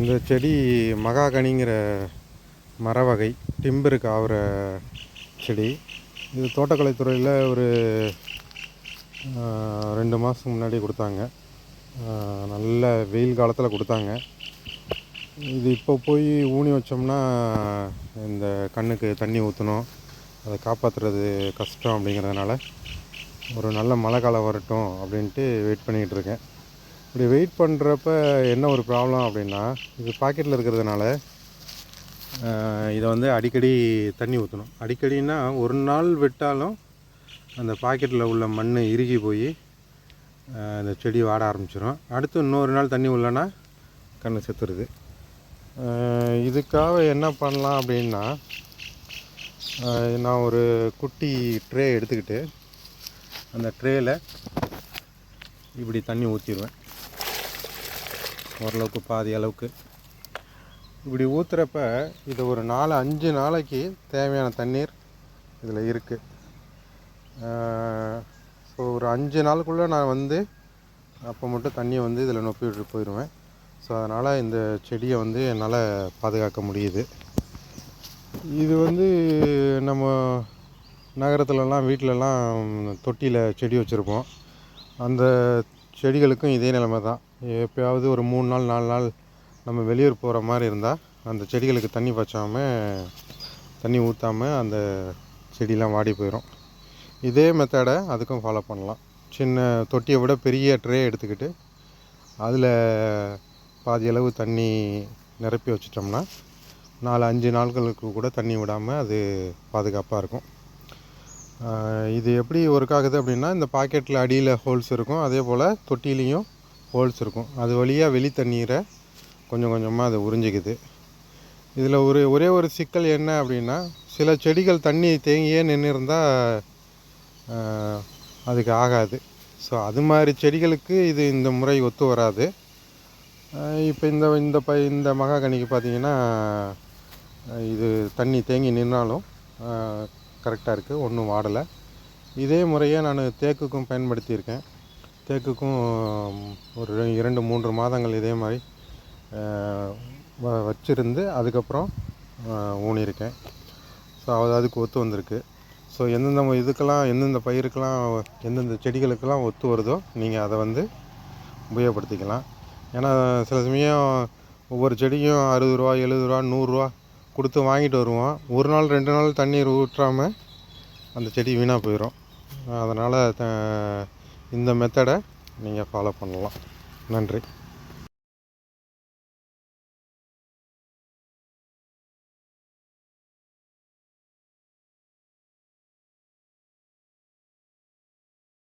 இந்த செடி மகாகனிங்கிற மர வகை டிம்பருக்கு ஆகிற செடி. இது தோட்டக்கலைத்துறையில் ஒரு ரெண்டு மாதத்துக்கு முன்னாடி கொடுத்தாங்க. நல்ல வெயில் காலத்தில் கொடுத்தாங்க. இது இப்போ போய் ஊனி வச்சோம்னா இந்த கண்ணுக்கு தண்ணி ஊற்றணும் அதை காப்பாற்றுறது கஷ்டம் அப்படிங்கிறதுனால ஒரு நல்ல மழை காலம் வரட்டும் அப்படின்ட்டு வெயிட் பண்ணிக்கிட்டு இருக்கேன். இப்படி வெயிட் பண்ணுறப்ப என்ன ஒரு ப்ராப்ளம் அப்படின்னா இது பாக்கெட்டில் இருக்கிறதுனால இதை வந்து அடிக்கடி தண்ணி ஊற்றணும் அடிக்கடின்னா ஒரு நாள் விட்டாலும் அந்த பாக்கெட்டில் உள்ள மண் இறுகி போய் அந்த செடி வாட ஆரம்பிச்சிடும் அடுத்து இன்னொரு நாள் தண்ணி உள்ளனா கண்ணு செத்துருது. இதுக்காக என்ன பண்ணலாம் அப்படின்னா நான் ஒரு குட்டி ட்ரே எடுத்துக்கிட்டு அந்த ட்ரேயில் இப்படி தண்ணி ஊற்றிடுவேன் ஓரளவுக்கு பாதி அளவுக்கு. இப்படி ஊற்றுறப்ப இது ஒரு நாலு அஞ்சு நாளைக்கு தேவையான தண்ணீர் இதில் இருக்குது ஸோ ஒரு அஞ்சு நாளுக்குள்ளே நான் வந்து அப்போ மட்டும் தண்ணியை வந்து இதில் நொப்பி விட்டு போயிடுவேன் ஸோ அதனால் இந்த செடியை வந்து என்னால் பாதுகாக்க முடியுது. இது வந்து நம்ம நகரத்துலலாம் வீட்டிலலாம் தொட்டியில் செடி வச்சுருப்போம். அந்த செடிகளுக்கும் இதே நிலைமை தான். எப்பயாவது ஒரு மூணு நாள் நாலு நாள் நம்ம வெளியூர் போகிற மாதிரி இருந்தால் அந்த செடிகளுக்கு தண்ணி பாய்ச்சாமல் தண்ணி ஊற்றாமல் அந்த செடிலாம் வாடி போயிடும் இதே மெத்தடை அதுக்கும் ஃபாலோ பண்ணலாம். சின்ன தொட்டியை விட பெரிய ட்ரே எடுத்துக்கிட்டு அதில் பாதி அளவு தண்ணி நிரப்பி வச்சிட்டோம்னா நாலு அஞ்சு நாட்களுக்கு கூட தண்ணி விடாமல் அது பாதுகாப்பாக இருக்கும். இது எப்படி ஒர்க் ஆகுது அப்படின்னா இந்த பாக்கெட்டில் அடியில் ஹோல்ஸ் இருக்கும். அதே போல் தொட்டிலையும் ஹோல்ஸ் இருக்கும். அது வழியாக வெளி தண்ணீரை கொஞ்சம் கொஞ்சமாக அது உறிஞ்சிக்குது. இதில் ஒரு ஒரே ஒரு சிக்கல் என்ன அப்படின்னா சில செடிகள் தண்ணி தேங்கியே நின்று இருந்தால் அதுக்கு ஆகாது. ஸோ அது மாதிரி செடிகளுக்கு இது இந்த முறை ஒத்து வராது. இப்போ இந்த இந்த ப இந்த மகாகனிக்கு பார்த்தீங்கன்னா இது தண்ணி தேங்கி நின்னாலும் கரெக்டாக இருக்குது ஒன்றும் வாடலை. இதே முறையை நான் தேக்குக்கும் பயன்படுத்தியிருக்கேன். தேக்குக்கும் ஒரு இரண்டு மூன்று மாதங்கள் இதே மாதிரி வச்சுருந்து வ- அதுக்கப்புறம் ஊனியிருக்கேன். ஸோ அது அதுக்கு ஒத்து வந்திருக்கு. ஸோ எந்தெந்த இதுக்கெல்லாம் எந்தெந்த பயிருக்கெல்லாம் எந்தெந்த செடிகளுக்கெல்லாம் ஒத்து வருதோ நீங்கள் அதை வந்து உபயோகப்படுத்திக்கலாம். ஏன்னா சில சமயம் ஒவ்வொரு செடியும் அறுபது ரூபா எழுபது ரூபா நூறுரூவா கொடுத்து வாங்கிட்டு வருவோம். ஒரு நாள் ரெண்டு நாள் தண்ணீர் ஊற்றாமல் அந்த செடி வீணாக போயிடும் அதனால் இந்த மெத்தடை நீங்கள் ஃபாலோ பண்ணலாம். நன்றி.